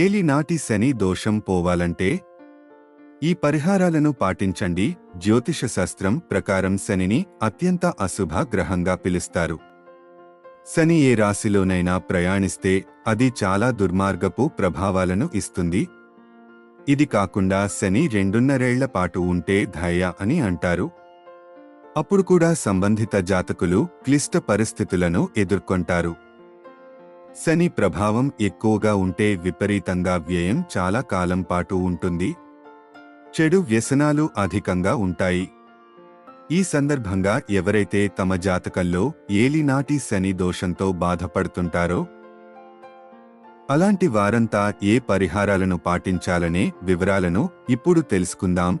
ఏలినాటి శని దోషం పోవాలంటే ఈ పరిహారాలను పాటించండి. జ్యోతిషశాస్త్రం ప్రకారం శనిని అత్యంత అశుభ గ్రహంగా పిలుస్తారు. శని ఏ రాశిలోనైనా ప్రయాణిస్తే అది చాలా దుర్మార్గపు ప్రభావాలను ఇస్తుంది. ఇది కాకుండా శని రెండున్నరేళ్ళ పాటు ఉంటే ధయ అని అంటారు. అప్పుడు కూడా సంబంధిత జాతకులు క్లిష్ట పరిస్థితులను ఎదుర్కొంటారు. శని ప్రభావం ఎక్కువగా ఉంటే విపరీతంగా వ్యయం చాలా కాలం పాటు ఉంటుంది. చెడు వ్యసనాలు అధికంగా ఉంటాయి. ఈ సందర్భంగా ఎవరైతే తమ జాతకంలో ఏలినాటి శని దోషంతో బాధపడుతుంటారో అలాంటి వారంతా ఏ పరిహారాలను పాటించాలనే వివరాలను ఇప్పుడు తెలుసుకుందాం.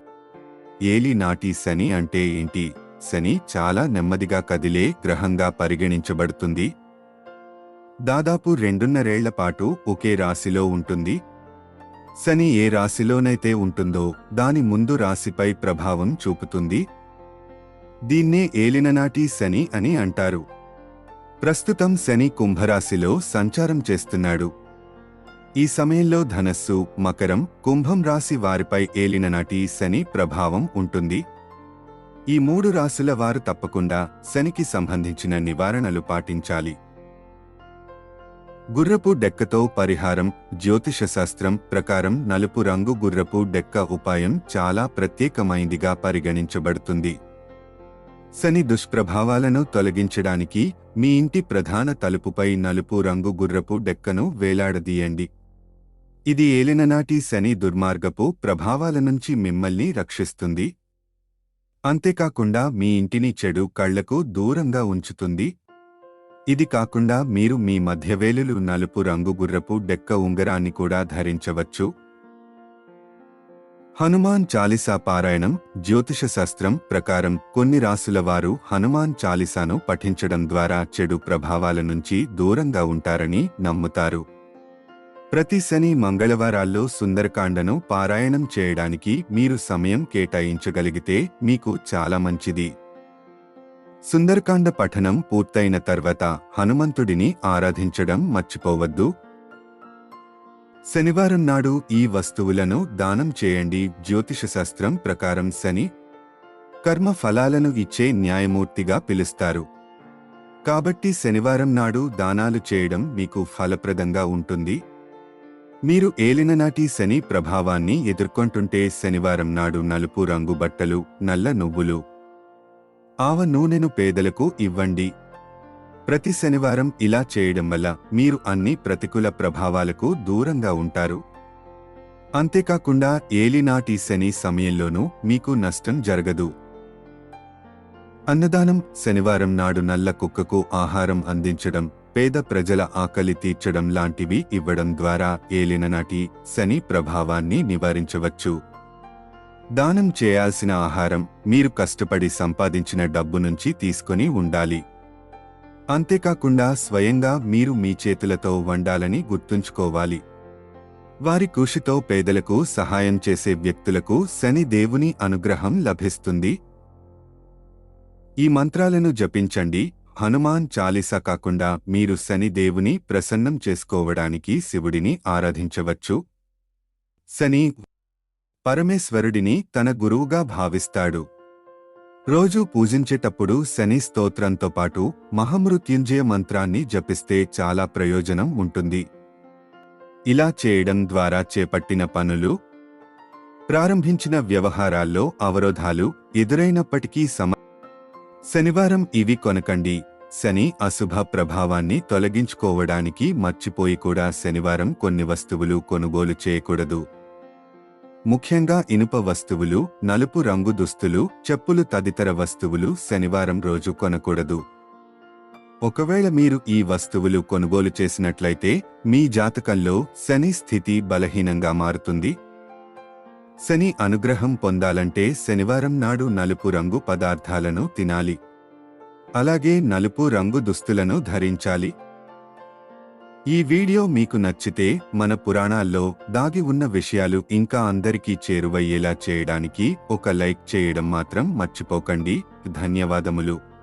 ఏలినాటి శని అంటే ఏంటి? శని చాలా నెమ్మదిగా కదిలే గ్రహంగా పరిగణించబడుతుంది. దాదాపు రెండున్నరేళ్ళ పాటు ఒకే రాశిలో ఉంటుంది. శని ఏ రాశిలోనైతే ఉంటుందో దాని ముందు రాశిపై ప్రభావం చూపుతుంది. దీన్నే ఏలిననాటి శని అని అంటారు. ప్రస్తుతం శని కుంభరాశిలో సంచారం చేస్తున్నాడు. ఈ సమయంలో ధనస్సు మకరం కుంభం రాశి వారిపై ఏలిననాటి శని ప్రభావం ఉంటుంది. ఈ మూడు రాశుల వారు తప్పకుండా శనికి సంబంధించిన నివారణలు పాటించాలి. గుర్రపు డెక్కతో పరిహారం జ్యోతిషశాస్త్రం ప్రకారం నలుపు రంగు గుర్రపు డెక్క ఉపాయం చాలా ప్రత్యేకమైందిగా పరిగణించబడుతుంది. శని దుష్ప్రభావాలను తొలగించడానికి మీ ఇంటి ప్రధాన తలుపుపై నలుపు రంగు గుర్రపు డెక్కను వేలాడదీయండి. ఇది ఏలిననాటి శని దుర్మార్గపు ప్రభావాల నుంచి మిమ్మల్ని రక్షిస్తుంది. అంతేకాకుండా మీ ఇంటిని చెడు కళ్ళకు దూరంగా ఉంచుతుంది. ఇది కాకుండా మీరు మీ మధ్యవేలులు నలుపు రంగు గుర్రపు డెక్క ఉంగరాన్ని కూడా ధరించవచ్చు. హనుమాన్ చాలీసా పారాయణం జ్యోతిష శాస్త్రం ప్రకారం కొన్ని రాసుల వారు హనుమాన్ చాలీసాను పఠించడం ద్వారా చెడు ప్రభావాల నుంచి దూరంగా ఉంటారని నమ్ముతారు. ప్రతి శని మంగళవారాల్లో సుందరకాండను పారాయణం చేయడానికి మీరు సమయం కేటాయించగలిగితే మీకు చాలా మంచిది. సుందరకాండ పఠనం పూర్తయిన తర్వాత హనుమంతుడిని ఆరాధించడం మర్చిపోవద్దు. శనివారం నాడు ఈ వస్తువులను దానం చేయండి. జ్యోతిష శాస్త్రం ప్రకారం శని కర్మ ఫలాలను ఇచ్చే న్యాయమూర్తిగా పిలుస్తారు. కాబట్టి శనివారం నాడు దానాలు చేయడం మీకు ఫలప్రదంగా ఉంటుంది. మీరు ఏలిననాటి శని ప్రభావాన్ని ఎదుర్కొంటుంటే శనివారం నాడు నలుపు రంగు బట్టలు నల్ల నువ్వులు ఆవ నూనెను పేదలకు ఇవ్వండి. ప్రతి శనివారం ఇలా చేయడం వల్ల మీరు అన్ని ప్రతికూల ప్రభావాలకు దూరంగా ఉంటారు. అంతేకాకుండా ఏలినాటి శని సమయంలోనూ మీకు నష్టం జరగదు. అన్నదానం శనివారం నాడు నల్ల కుక్కకు ఆహారం అందించడం పేద ప్రజల ఆకలి తీర్చడం లాంటివి ఇవ్వడం ద్వారా ఏలిననాటి శని ప్రభావాన్ని నివారించవచ్చు. దానం చేయాల్సిన ఆహారం మీరు కష్టపడి సంపాదించిన డబ్బు నుంచి తీసుకొని ఉండాలి. అంతేకాకుండా స్వయంగా మీరు మీ చేతులతో వండాలని గుర్తుంచుకోవాలి. వారి కృషితో పేదలకు సహాయం చేసే వ్యక్తులకు శని దేవుని అనుగ్రహం లభిస్తుంది. ఈ మంత్రాలను జపించండి. హనుమాన్ చాలీసా కాకుండా మీరు శని దేవుని ప్రసన్నం చేసుకోవడానికి శివుడిని ఆరాధించవచ్చు. శని పరమేశ్వరుడిని తన గురువుగా భావిస్తాడు. రోజూ పూజించేటప్పుడు శని స్తోత్రంతో పాటు మహమృత్యుంజయ మంత్రాన్ని జపిస్తే చాలా ప్రయోజనం ఉంటుంది. ఇలా చేయడం ద్వారా చేపట్టిన పనులు ప్రారంభించిన వ్యవహారాల్లో అవరోధాలు ఎదురైనప్పటికీ సమ శనివారం ఇవి కొనకండి. శని అశుభ ప్రభావాన్ని తొలగించుకోవడానికి మర్చిపోయి కూడా శనివారం కొన్ని వస్తువులు కొనుగోలు చేయకూడదు. ముఖ్యంగా ఇనుప వస్తువులు నలుపు రంగు దుస్తులు చెప్పులు తదితర వస్తువులు శనివారం రోజు కొనకూడదు. ఒకవేళ మీరు ఈ వస్తువులు కొనుగోలు చేసినట్లయితే మీ జాతకంలో శని స్థితి బలహీనంగా మారుతుంది. శని అనుగ్రహం పొందాలంటే శనివారం నాడు నలుపు రంగు పదార్థాలను తినాలి. అలాగే నలుపు రంగు దుస్తులను ధరించాలి. ఈ వీడియో మీకు నచ్చితే మన పురాణాల్లో దాగి ఉన్న విషయాలు ఇంకా అందరికీ చేరువయ్యేలా చేయడానికి ఒక లైక్ చేయడం మాత్రం మర్చిపోకండి. ధన్యవాదములు.